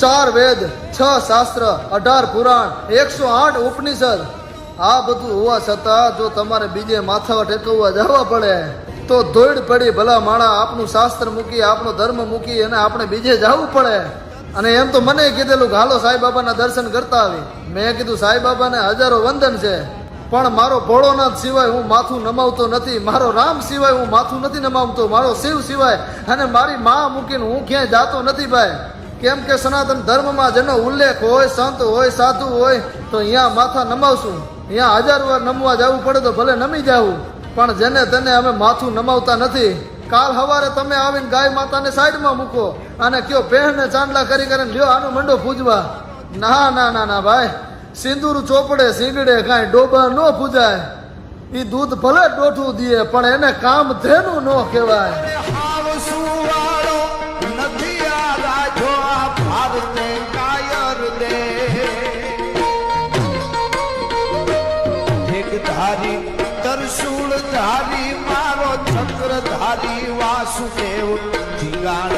ચાર વેદ, છ શાસ્ત્ર, અઢાર પુરાણ, એકસો આઠ ઉપનિષદ. આ બધું હોવા છતાં જો તમારે બીજે માથા ટેકવવા જવા પડે, તો ધોઈડ પડી ભલા માણા આપણું શાસ્ત્ર મૂકી, આપણો ધર્મ મૂકી અને આપણે બીજે જવું પડે. અને એમ તો મને કીધેલું ગાલો સાંઈ બાબાના દર્શન કરતા આવી. મેં કીધું, સાંઈ બાબાને હજારો વંદન છે, પણ મારો ભોળોનાથ સિવાય હું માથું નમાવતો નથી, મારો રામ સિવાય હું માથું નથી નમાવતો, મારો શિવ સિવાય અને મારી મા મૂકીને હું ક્યાંય જાતો નથી ભાઈ. કેમ કે સનાતન ધર્મમાં જેનો ઉલ્લેખ હોય, સંત હોય, સાધુ હોય, તો અહીંયા માથા નમાવશું. અહીંયા હજાર વાર નમવા જવું પડે તો ભલે નમી જાવું, પણ જેને તેને અમે માથું નમાવતા નથી. કાલ સવારે તમે આવીને ગાય માતાને સાઈડમાં મૂકો અને કયો પહેરને ચાંદલા કરી કરીને લ્યો, આનું મંડો પૂજવા. ના ના ના ના, ભાઈ. સિંદૂર ચોપડે, સિંગડે કાંઈ ડોબા ન પૂજાય. એ દૂધ ભલે ડોઠું દે પણ એને કામ ધેનું ન કહેવાય. ધારી તરસુળ ધારી મારો ચક્ર ધારી વાસુદેવ ધીગાડા